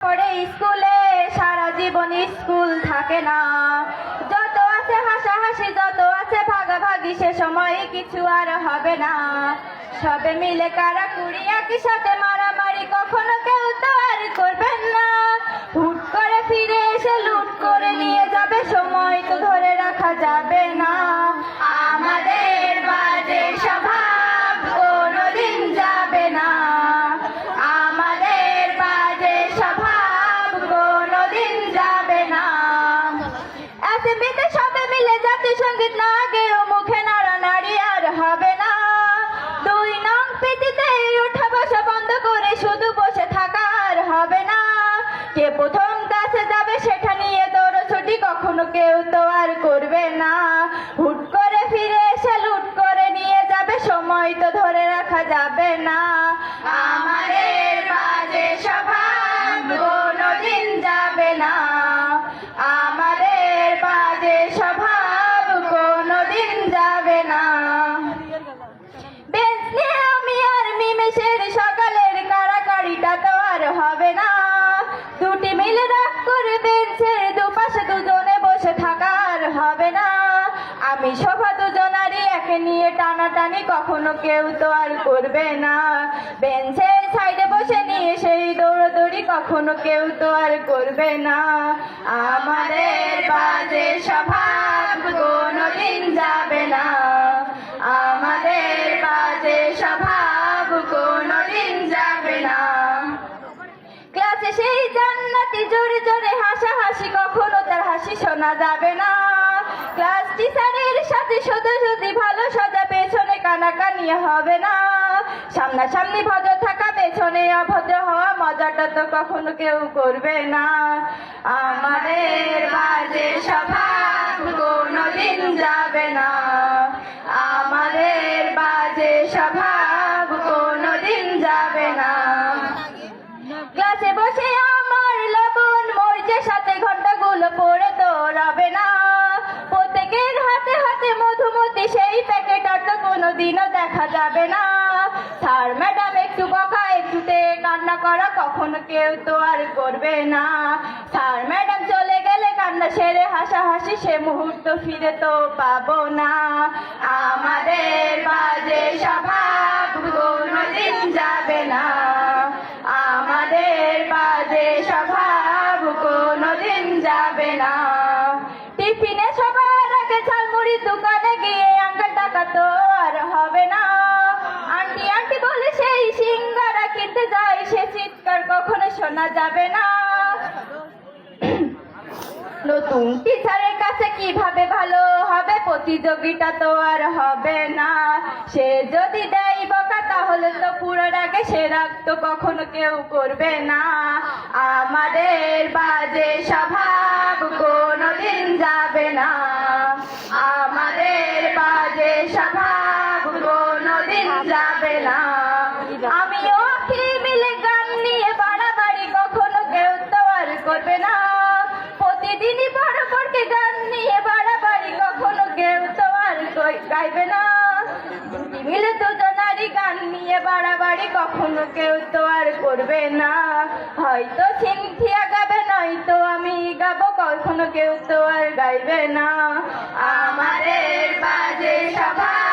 পড়ে স্কুলে সারা জীবন স্কুল থাকে না। যত আছে হাসাহাসি, যত আছে ভাগাভাগি, সে সময় কিছু আর হবে না। সবে মিলে কারা কুড়ি একই সাথে মারামারি কখনো কেউ তো আর করবেন না। জাতীয় সংগীত না গেয়েও মুখে নাড়ানাড়ি আর হবে না। দুই নং পিটিতে উঠা বসা বন্ধ করে শুধু বসে থাকা আর হবে না। কে প্রথম ক্লাসে যাবে সেটা নিয়ে দৌড়ছুটি কখনো কেউ তো আর করবে না। হুট করে ফিরে এসে লুট করে নিয়ে যাবে, সময় তো ধরে রাখা যাবে না। আমাদের বাজে স্বভাব সভা দুজনারই একে নিয়ে টানাটানি, কখনো কেউ তো আর করবে না। বেঞ্চের সাইডে বসে নিয়ে সেই দৌড়দৌড়ি, কখনো কেউ তো আর করবে না। আমাদের বাজে স্বভাব কোনোদিন যাবে না। আমাদের বাজে স্বভাব কোনোদিন যাবে না। ক্লাসে সেই জান্নাতি জোরে জোরে হাসাহাসি, কখনো তার হাসি শোনা যাবে না। ক্লাস টিচারের সাথে শুধু শুধু ভালো সাজা, পেছনে কানাকানি হবে না। সামনাসামনি ভদ্র থাকা, পেছনে অভদ্র হওয়া, মজাটা তো কখনো কেউ করবে না। আমাদের বাজে স্বভাব কোনোদিন যাবে না। আমাদের বাজে স্বভাব কোনোদিন যাবে না। ক্লাসে বসে আমার লবণ, মরিচের সাথে ঘন্টাগুলো পড়ে তো রবে না। মধুমতি সেই প্যাকেট আর তো কোনোদিনও দেখা যাবে না। স্যার ম্যাডাম একটু বকা, একটুতে কান্না করা কখনো কেউ তো আর করবে না। স্যার ম্যাডাম চলে গেলে কান্না সেরে হাসাহাসি সে মুহূর্ত ফিরে তো পাবো না। আমাদের বাজে স্বভাব কোনোদিন যাবে না। আমাদের বাজে স্বভাব কোনোদিন যাবে না। টিফিনে সবার আগে ঝালমুড়ির দোকানে টাকা তো আর হবে না। আন্টি আন্টি বলে সেই সিঙ্গারা কিনতে যাই সে চিৎকার কখনো শোনা যাবে না। নতুন টিচারের কাছে কীভাবে ভালো হবে? প্রতিযোগিতা তো আর হবে না। সে যদি দেয় বকা, তাহলে তো পুরোর আগে সে রাগ তো কখনো কেউ করবে না। আমাদের বাজে স্বভাব কোনোদিন যাবে না। আমাদের বাজে স্বভাব কোনোদিন যাবে না। আমিও কি মিলে গান নিয়ে বাড়াবাড়ি কখনো কেউ তো আর করবে না। প্রতিদিনই বড় পড়কে গান নিয়ে বাড়াবাড়ি কখনো কেউ তো আর গাইবে না। মিলে দুজনারই গান নিয়ে বাড়াবাড়ি কখনো কেউ তো আর করবে না। হয়তো সিনথিয়া গাবে, নয়তো আমি গাবো, কখনো কেউ তো আর গাইবে না। বাজে